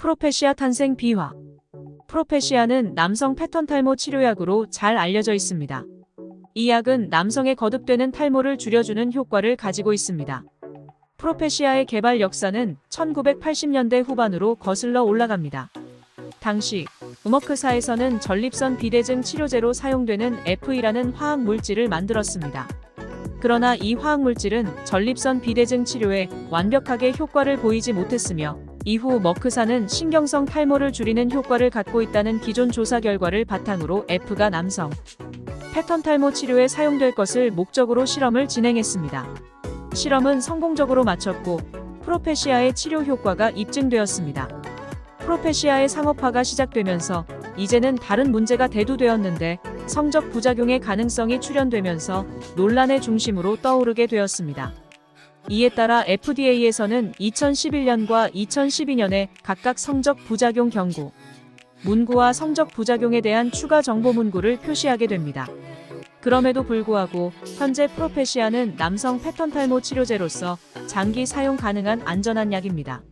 프로페시아 탄생 비화. 프로페시아는 남성 패턴 탈모 치료약으로 잘 알려져 있습니다. 이 약은 남성의 거듭되는 탈모를 줄여주는 효과를 가지고 있습니다. 프로페시아의 개발 역사는 1980년대 후반으로 거슬러 올라갑니다. 당시 우머크사에서는 전립선 비대증 치료제로 사용되는 F이라는 화학 물질을 만들었습니다. 그러나 이 화학 물질은 전립선 비대증 치료에 완벽하게 효과를 보이지 못했으며 이후 머크사는 신경성 탈모를 줄이는 효과를 갖고 있다는 기존 조사 결과를 바탕으로 F가 남성 패턴 탈모 치료에 사용될 것을 목적으로 실험을 진행했습니다. 실험은 성공적으로 마쳤고 프로페시아의 치료 효과가 입증되었습니다. 프로페시아의 상업화가 시작되면서 이제는 다른 문제가 대두되었는데 성적 부작용의 가능성이 출현되면서 논란의 중심으로 떠오르게 되었습니다. 이에 따라 FDA에서는 2011년과 2012년에 각각 성적 부작용 경고, 문구와 성적 부작용에 대한 추가 정보 문구를 표시하게 됩니다. 그럼에도 불구하고 현재 프로페시아는 남성 패턴 탈모 치료제로서 장기 사용 가능한 안전한 약입니다.